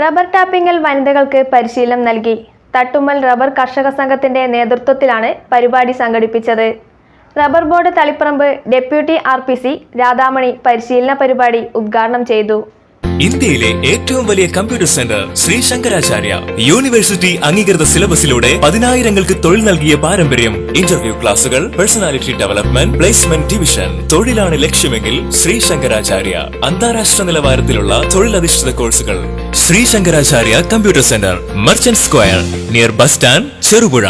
Rubber ടാപ്പിംഗിൽ വനിതകൾക്ക് പരിശീലനം നൽകി. തട്ടുമ്മൽ റബ്ബർ കർഷക സംഘത്തിന്റെ നേതൃത്വത്തിലാണ് പരിപാടി സംഘടിപ്പിച്ചത്. Rubber board Taliparamba deputy R P C Radhamani പരിശീലന പരിപാടി ഉദ്ഘാടനം ചെയ്തു. ഇന്ത്യയിലെ ഏറ്റവും വലിയ computer centre Sree Sankaracharya. University അംഗീകൃത സിലബസിലൂടെ പതിനായിരങ്ങൾക്ക് തൊഴിൽ നൽകിയ പാരമ്പര്യം ഇന്റർവ്യൂ ക്ലാസുകൾ പേഴ്സണാലിറ്റി ഡെവലപ്മെന്റ് പ്ലേസ്മെന്റ് ഡിവിഷൻ തൊഴിലാണ് ലക്ഷ്യമെങ്കിൽ ശ്രീ ശങ്കരാചാര്യ അന്താരാഷ്ട്ര നിലവാരത്തിലുള്ള തൊഴിലധിഷ്ഠിത കോഴ്സുകൾ Sree Sankaracharya computer centre merchant square near bus stand Cherupuzha.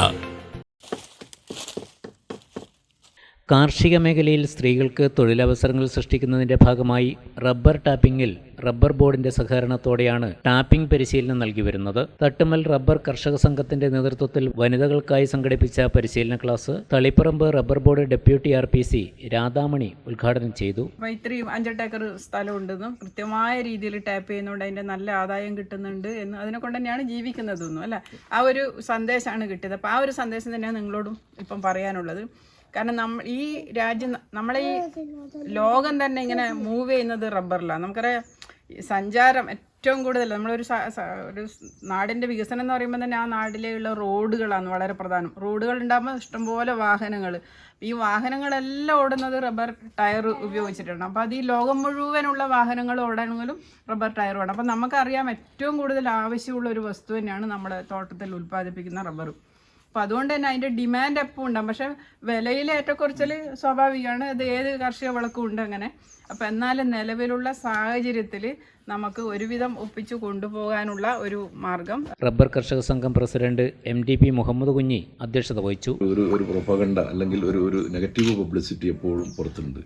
കാർഷിക മേഖലയിൽ സ്ത്രീകൾക്ക് തൊഴിലവസരങ്ങൾ സൃഷ്ടിക്കുന്നതിന്റെ ഭാഗമായി റബ്ബർ ടാപ്പിംഗിൽ റബ്ബർ ബോർഡിന്റെ സഹകരണത്തോടെയാണ് ടാപ്പിംഗ് പരിശീലനം നൽകി വരുന്നത്. തട്ടുമൽ റബ്ബർ കർഷക സംഘത്തിന്റെ നേതൃത്വത്തിൽ വനിതകൾക്കായി സംഘടിപ്പിച്ച പരിശീലന class Taliparamba rubber board deputy R P C Radhamani ഉദ്ഘാടനം ചെയ്തു. ഇത്രയും അഞ്ചെട്ട് ഏക്കർ സ്ഥലം ഉണ്ടെന്നും കൃത്യമായ രീതിയിൽ ടാപ്പ് ചെയ്യുന്നതുകൊണ്ട് അതിന്റെ നല്ല ആദായം കിട്ടുന്നുണ്ട് എന്ന് അതിനെ കൊണ്ട് തന്നെയാണ് ജീവിക്കുന്നതെന്നും അല്ല? ആ ഒരു സന്ദേശമാണ് കിട്ടിയത്. അപ്പോൾ ആ ഒരു സന്ദേശം തന്നെയാണ് നിങ്ങളോടും ഇപ്പം പറയാനുള്ളത്. കാരണം നമ്മ ഈ രാജ്യം നമ്മളെ ഈ ലോകം തന്നെ ഇങ്ങനെ മൂവ് ചെയ്യുന്നത് റബ്ബറിലാണ് നമുക്കറിയാം സഞ്ചാരം ഏറ്റവും കൂടുതൽ നമ്മളൊരു ഒരു നാടിന്റെ വികസനം എന്ന് പറയുമ്പോൾ തന്നെ ആ നാട്ടിലെയുള്ള റോഡുകളാണ് വളരെ പ്രധാനം. റോഡുകൾ ഉണ്ടാകുമ്പോൾ ഇഷ്ടംപോലെ വാഹനങ്ങൾ ഈ വാഹനങ്ങളെല്ലാം ഓടുന്നത് റബ്ബർ ടയർ ഉപയോഗിച്ചിട്ടാണ്. അപ്പോൾ അത് ഈ ലോകം മുഴുവനുള്ള വാഹനങ്ങൾ ഓടാനെങ്കിലും റബ്ബർ ടയർ വേണം അപ്പോൾ നമുക്കറിയാം ഏറ്റവും കൂടുതൽ ആവശ്യമുള്ള ഒരു വസ്തു തന്നെയാണ് നമ്മുടെ തോട്ടത്തിൽ ഉൽപ്പാദിപ്പിക്കുന്ന റബ്ബറും. അപ്പോൾ അതുകൊണ്ട് തന്നെ അതിന്റെ ഡിമാൻഡ് എപ്പോൾ ഉണ്ടാകും പക്ഷേ വിലയിൽ ഏറ്റക്കുറച്ചിൽ സ്വാഭാവികമാണ്. അത് ഏത് കാർഷിക വിളക്കും ഉണ്ട് അങ്ങനെ. അപ്പം എന്നാലും നിലവിലുള്ള സാഹചര്യത്തിൽ നമുക്ക് ഒരുവിധം ഒപ്പിച്ചു കൊണ്ടുപോകാനുള്ള ഒരു മാർഗം. റബ്ബർ കർഷക സംഘം president M D P Muhammad Kunhi അധ്യക്ഷത വഹിച്ചു. ഒരു ഒരു പ്രൊപ്പഗണ്ട അല്ലെങ്കിൽ ഒരു ഒരു നെഗറ്റീവ് പബ്ലിസിറ്റി എപ്പോഴും പുറത്തുണ്ട്.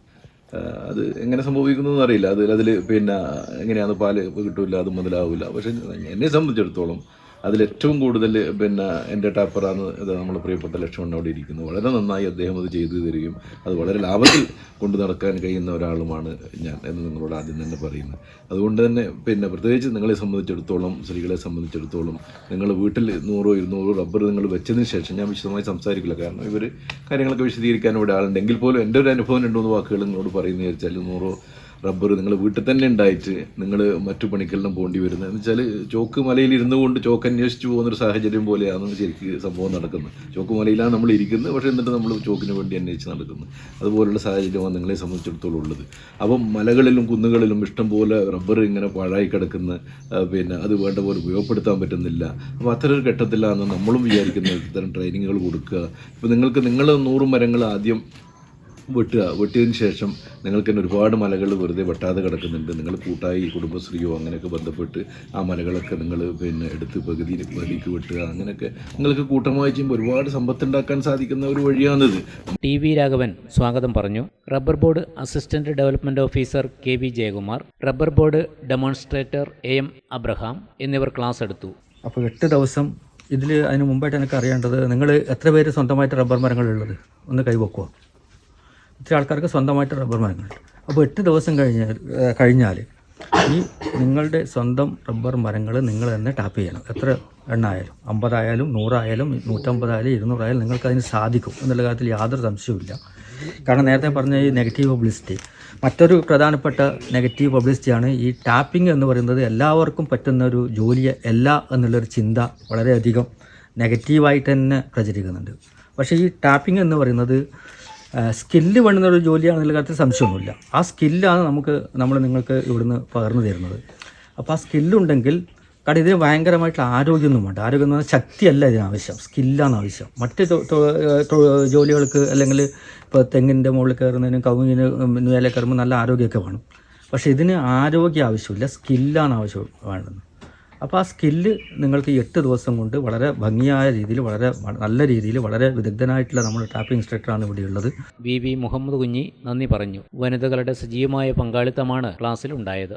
അത് എങ്ങനെ സംഭവിക്കുന്നതെന്ന് അറിയില്ല. അതിൽ അതിൽ പിന്നെ എങ്ങനെയാണ് പാൽ കിട്ടില്ല അത് മുതലാവില്ല പക്ഷെ എന്നെ സംബന്ധിച്ചിടത്തോളം അതിൽ ഏറ്റവും കൂടുതൽ പിന്നെ എന്റെ ടാപ്പറാണ് ഇത് നമ്മുടെ പ്രിയപ്പെട്ട ലക്ഷ്മണൻ അവിടെ ഇരിക്കുന്നു വളരെ നന്നായി അദ്ദേഹം അത് ചെയ്തു തരികയും അത് വളരെ ലാഭത്തിൽ കൊണ്ടു നടക്കാൻ കഴിയുന്ന ഒരാളുമാണ് ഞാൻ എന്ന് നിങ്ങളോട് ആദ്യം തന്നെ പറയുന്നത്. അതുകൊണ്ട് തന്നെ പിന്നെ പ്രത്യേകിച്ച് നിങ്ങളെ സംബന്ധിച്ചിടത്തോളം സ്ത്രീകളെ സംബന്ധിച്ചിടത്തോളം നിങ്ങൾ വീട്ടിൽ നൂറോ ഇരുന്നൂറോ റബ്ബർ നിങ്ങൾ വെച്ചതിന് ശേഷം ഞാൻ വിശദമായി സംസാരിക്കില്ല. കാരണം ഇവർ കാര്യങ്ങളൊക്കെ വിശദീകരിക്കാൻ ഇവിടെ ആളുണ്ട്. എങ്കിൽ പോലും എന്റെ ഒരു അനുഭവം രണ്ടു മൂന്ന് വാക്കുകൾ നിങ്ങളോട് പറയുന്നത് വെച്ചാൽ നൂറോ റബ്ബർ നിങ്ങൾ വീട്ടിൽ തന്നെ ഉണ്ടായിട്ട് നിങ്ങൾ മറ്റു പണിക്കെല്ലാം പോകേണ്ടി വരുന്നത്. എന്ന് വെച്ചാൽ ചോക്ക് മലയിൽ ഇരുന്നു കൊണ്ട് ചോക്ക് അന്വേഷിച്ച് പോകുന്നൊരു സാഹചര്യം പോലെയാണ് ശരിക്കും സംഭവം നടക്കുന്നത്. ചോക്ക് മലയിലാണ് നമ്മൾ ഇരിക്കുന്നത്. പക്ഷേ എന്നിട്ട് നമ്മൾ ചോക്കിന് വേണ്ടി അന്വേഷിച്ച് നടക്കുന്നത്. അതുപോലുള്ള സാഹചര്യമാണ് നിങ്ങളെ സംബന്ധിച്ചിടത്തോളം ഉള്ളത്. അപ്പം മലകളിലും കുന്നുകളിലും ഇഷ്ടംപോലെ റബ്ബർ ഇങ്ങനെ പാഴായി കിടക്കുന്ന പിന്നെ അത് വേണ്ട പോലെ ഉപയോഗപ്പെടുത്താൻ പറ്റുന്നില്ല. അപ്പോൾ അത്തരം ഒരു ഘട്ടത്തിലാണ് നമ്മളും വിചാരിക്കുന്നത് ഇത്തരം ട്രെയിനിങ്ങുകൾ കൊടുക്കുക. ഇപ്പോൾ നിങ്ങൾക്ക് നിങ്ങൾ നൂറ് മരങ്ങൾ ആദ്യം വെട്ടുക വെട്ടിയതിന് ശേഷം നിങ്ങൾക്ക് തന്നെ ഒരുപാട് മലകൾ വെറുതെ വെട്ടാതെ കിടക്കുന്നുണ്ട്. നിങ്ങൾ കൂട്ടായി കുടുംബശ്രീയോ അങ്ങനെയൊക്കെ ബന്ധപ്പെട്ട് ആ മലകളൊക്കെ നിങ്ങൾ പിന്നെ എടുത്ത് പകുതി പകുതിക്ക് വെട്ടുക അങ്ങനെയൊക്കെ നിങ്ങൾക്ക് കൂട്ടമായി ചെയ്യുമ്പോൾ ഒരുപാട് സമ്പത്തുണ്ടാക്കാൻ സാധിക്കുന്ന ഒരു വഴിയാണിത്. ടി വി രാഘവൻ സ്വാഗതം പറഞ്ഞു. Rubber board assistant development officer K V Jayakumar rubber board demonstrator A M Abraham എന്നിവർ ക്ലാസ് എടുത്തു. അപ്പോൾ എട്ട് ദിവസം ഇതിൽ അതിന് മുമ്പായിട്ട് എനിക്ക് അറിയേണ്ടത് നിങ്ങൾ എത്ര പേര് സ്വന്തമായിട്ട് റബ്ബർ മരങ്ങളുള്ളത്? ഒന്ന് കൈവക്കുക ഇത്ര ആൾക്കാർക്ക് സ്വന്തമായിട്ട് റബ്ബർ മരങ്ങളുണ്ട്. അപ്പോൾ എട്ട് ദിവസം കഴിഞ്ഞാൽ കഴിഞ്ഞാൽ ഈ നിങ്ങളുടെ സ്വന്തം റബ്ബർ മരങ്ങൾ നിങ്ങൾ തന്നെ ടാപ്പ് ചെയ്യണം. എത്ര എണ്ണ ആയാലും അമ്പതായാലും നൂറായാലും നൂറ്റമ്പതായാലും ഇരുന്നൂറായാലും നിങ്ങൾക്ക് അതിന് സാധിക്കും. എന്നുള്ള കാര്യത്തിൽ യാതൊരു സംശയവുമില്ല. കാരണം നേരത്തെ പറഞ്ഞ ഈ നെഗറ്റീവ് പബ്ലിസിറ്റി മറ്റൊരു പ്രധാനപ്പെട്ട നെഗറ്റീവ് പബ്ലിസിറ്റിയാണ് ഈ ടാപ്പിംഗ് എന്ന് പറയുന്നത് എല്ലാവർക്കും പറ്റുന്ന ഒരു ജോലിയെ അല്ല എന്നുള്ളൊരു ചിന്ത വളരെയധികം നെഗറ്റീവായിട്ട് തന്നെ പ്രചരിക്കുന്നുണ്ട്. പക്ഷേ ഈ ടാപ്പിംഗ് എന്ന് പറയുന്നത് സ്കില്ല് വേണ്ടുന്ന ഒരു ജോലിയാണെന്നുള്ള കാര്യത്തിൽ സംശയമൊന്നുമില്ല. ആ സ്കില്ലാണ് നമുക്ക് നമ്മൾ നിങ്ങൾക്ക് ഇവിടുന്ന് പകർന്നു തരുന്നത്. അപ്പോൾ ആ സ്കില്ലുണ്ടെങ്കിൽ കാരണം ഇതിന് ഭയങ്കരമായിട്ടുള്ള ആരോഗ്യമൊന്നും വേണ്ട ആരോഗ്യം എന്ന് പറഞ്ഞാൽ ശക്തിയല്ല ഇതിനാവശ്യം. സ്കില്ലാണ് ആവശ്യം. മറ്റ് ജോലികൾക്ക് അല്ലെങ്കിൽ ഇപ്പോൾ തെങ്ങിന്റെ മുകളിൽ കയറുന്നതിനും കവുങ്ങിന് മേലെ കയറുമ്പോൾ നല്ല ആരോഗ്യമൊക്കെ വേണം. പക്ഷേ ഇതിന് ആരോഗ്യം ആവശ്യമില്ല സ്കില്ലാണ് ആവശ്യം വേണ്ടത്. അപ്പോൾ ആ സ്കില്ല് നിങ്ങൾക്ക് എട്ട് ദിവസം കൊണ്ട് വളരെ ഭംഗിയായ രീതിയിൽ വളരെ നല്ല രീതിയിൽ വളരെ വിദഗ്ധനായിട്ടുള്ള നമ്മുടെ ടാപ്പിംഗ് ഇൻസ്ട്രക്ടറാണ് ഇവിടെയുള്ളത് വി വി മുഹമ്മദ് കുഞ്ഞി നന്ദി പറഞ്ഞു. വനിതകളുടെ സജീവമായ പങ്കാളിത്തമാണ് ക്ലാസ്സിൽ ഉണ്ടായത്.